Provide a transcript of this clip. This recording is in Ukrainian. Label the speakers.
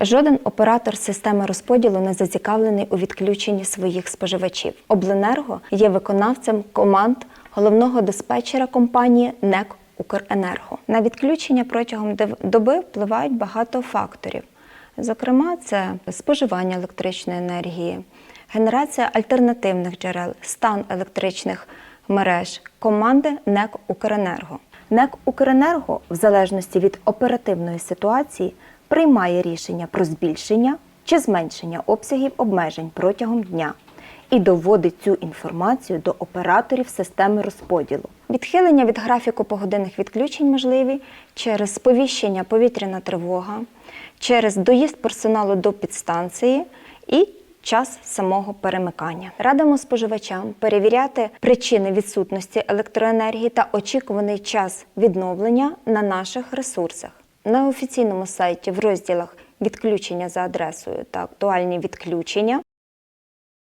Speaker 1: Жоден оператор системи розподілу не зацікавлений у відключенні своїх споживачів. Обленерго є виконавцем команд головного диспетчера компанії НЕК Укренерго. На відключення протягом доби впливають багато факторів. Зокрема, це споживання електричної енергії, генерація альтернативних джерел, стан електричних мереж, команди НЕК Укренерго. НЕК Укренерго, в залежності від оперативної ситуації, приймає рішення про збільшення чи зменшення обсягів обмежень протягом дня і доводить цю інформацію до операторів системи розподілу. Відхилення від графіку погодинних відключень можливі через сповіщення повітряна тривога, через доїзд персоналу до підстанції і час самого перемикання. Радимо споживачам перевіряти причини відсутності електроенергії та очікуваний час відновлення на наших ресурсах. На офіційному сайті в розділах відключення за адресою та актуальні відключення